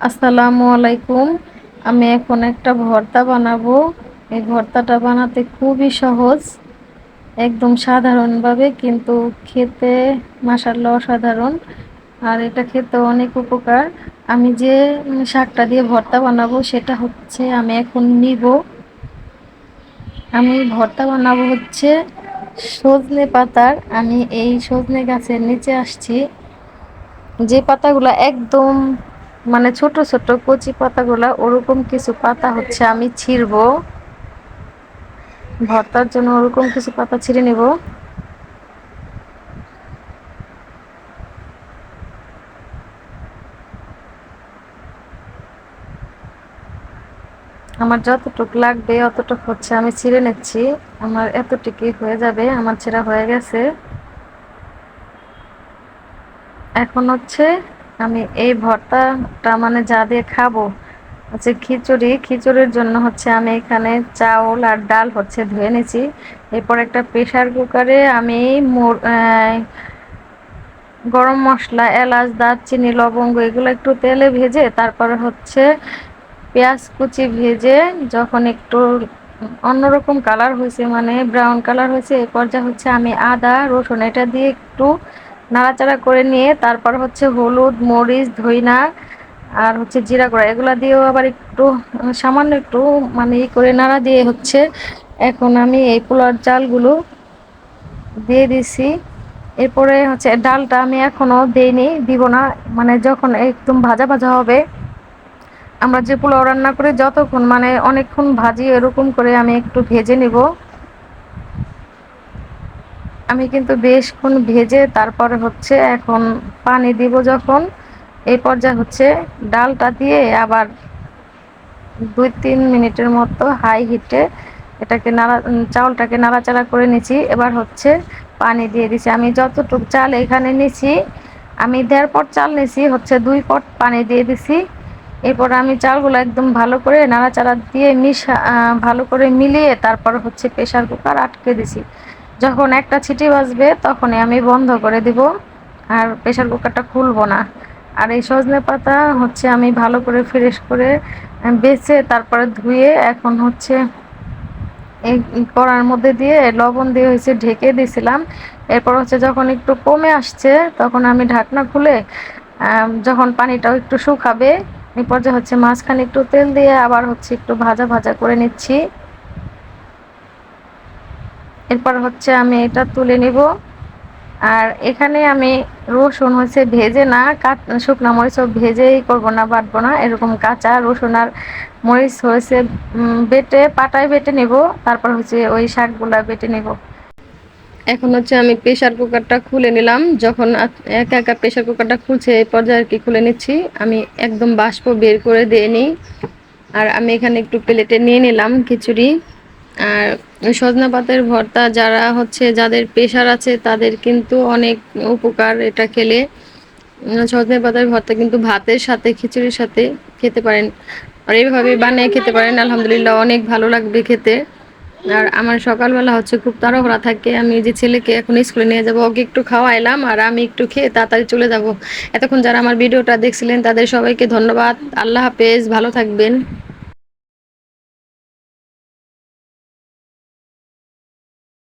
আসসালামু আলাইকুম। আমি এখন একটা ভর্তা বানাবো। এই ভর্তাটা বানাতে খুবই সহজ, একদম সাধারণভাবে, কিন্তু খেতে মাসাল্লা অসাধারণ। আর এটা খেতে অনেক উপকার। আমি যে শাকটা দিয়ে ভর্তা বানাবো, সেটা হচ্ছে আমি এখন নিব। আমি ভর্তা বানাবো হচ্ছে সজনে পাতার। আমি এই সজনে গাছের নিচে আসছি। যে পাতাগুলো একদম মানে ছোট ছোট কচি পাতাগুলা ওরকম কিছু পাতা হচ্ছে, আমি ছিঁড়ব। ভর্তার জন্য ওরকম কিছু পাতা ছিঁড়ে নিব। আমার যতটুক লাগবে, অতটুক হচ্ছে আমি ছিঁড়ে নিচ্ছি। আমার এতটুকুই হয়ে যাবে, আমার ছেঁড়া হয়ে গেছে। এখন হচ্ছে আমি এই ভর্তাটা মানে যা দিয়ে খাব, হচ্ছে খিচুড়ি। খিচুড়ির জন্য হচ্ছে আমি এখানে চাউল আর ডাল হচ্ছে ধুয়ে নিয়েছি। এরপর একটা প্রেশার কুকারে আমি গরম মশলা, এলাচ, দারচিনি, লবঙ্গ এগুলো একটু তেলে ভেজে তারপরে হচ্ছে পেঁয়াজ কুচি ভেজে যখন একটু অন্যরকম কালার হয়েছে মানে ব্রাউন কালার হয়েছে এ পর্যায়ে হচ্ছে আমি আদা, রসুন, এটা দিয়ে একটু নাড়াচাড়া করে নিয়ে তারপর হচ্ছে হলুদ, মরিচ, ধইনা আর হচ্ছে জিরা গুঁড়া। এগুলো দিয়েও আবার একটু সামান্য একটু মানে ই করে নাড়া দিয়ে হচ্ছে এখন আমি এই পোলার চালগুলো দিয়ে দিছি। এরপরে হচ্ছে ডালটা আমি এখনও দেইনি, দিব না। মানে যখন একদম ভাজা ভাজা হবে, আমরা যে পোলাও রান্না করি যতক্ষণ মানে অনেকক্ষণ ভাজি এরকম করে আমি একটু ভেজে নিব। আমি কিন্তু বেশক্ষণ ভেজে তারপরে হচ্ছে এখন পানি দিব যখন। এই পর্যায়ে হচ্ছে ডালটা দিয়ে আবার দুই তিন মিনিটের মতো হাই হিটে এটাকে নাড়া চাউলটাকে নাড়াচাড়া করে নিছি। এবার হচ্ছে পানি দিয়ে দিছি। আমি যতটুক চাল এখানে নিছি, আমি দেড় পট চাল নিছি, হচ্ছে দুই পট পানি দিয়ে দিছি। এরপর আমি চালগুলো একদম ভালো করে নাড়াচাড়া দিয়ে মিশা ভালো করে মিলিয়ে তারপর হচ্ছে প্রেশার কুকার আটকে দিছি। যখন একটা ছিটি বাজবে, তখনই আমি বন্ধ করে দিব আর প্রেশার কুকারটা খুলবো না। আর এই সজনে পাতা হচ্ছে আমি ভালো করে ফ্রেশ করে বেছে তারপরে ধুয়ে এখন হচ্ছে এই কড়ার মধ্যে দিয়ে লবণ দিয়ে হয়েছে ঢেকে দিয়েছিলাম। এরপর হচ্ছে যখন একটু কমে আসছে, তখন আমি ঢাকনা খুলে যখন পানিটাও একটু শুকাবে এই পর্যায়ে হচ্ছে মাঝখানে একটু তেল দিয়ে আবার হচ্ছে একটু ভাজা ভাজা করে নিচ্ছি। এরপর হচ্ছে আমি এটা তুলে নিব। আর এখানে আমি রসুন হচ্ছে ভেজে না শুকনা মরিচও ভেজেই করব না, বাটবো না, এরকম কাঁচা রসুন আর মরিচ হয়েছে বেটে, পাটায় বেটে নেব, তারপর হচ্ছে ওই শাকগুলা বেটে নেব। এখন হচ্ছে আমি প্রেশার কুকারটা খুলে নিলাম, যখন একা একা প্রেশার কুকারটা খুলছে, এই পর্যায়ে আর কি খুলে নিচ্ছি। আমি একদম বাষ্প বের করে দিয়ে নিই। আর আমি এখানে একটু প্লেটে নিয়ে নিলাম খিচুড়ি। আর সজনা পাতের ভর্তা যারা হচ্ছে, যাদের প্রেশার আছে, তাদের কিন্তু অনেক উপকার এটা খেলে। সজনে পাতার ভর্তা কিন্তু ভাতের সাথে, খিচুড়ির সাথে খেতে পারেন। আর এইভাবে বানিয়ে খেতে পারেন, আলহামদুলিল্লাহ অনেক ভালো লাগবে খেতে। আর আমার সকালবেলা হচ্ছে খুব তাড়াহুড়া থাকে, আমি যে ছেলেকে এখন স্কুলে নিয়ে যাব, ওকে একটু খাওয়াইলাম আর আমি একটু খেয়ে তাড়াতাড়ি চলে যাব। এতক্ষণ যারা আমার ভিডিওটা দেখছিলেন, তাদের সবাইকে ধন্যবাদ। আল্লাহ হাফেজ, ভালো থাকবেন।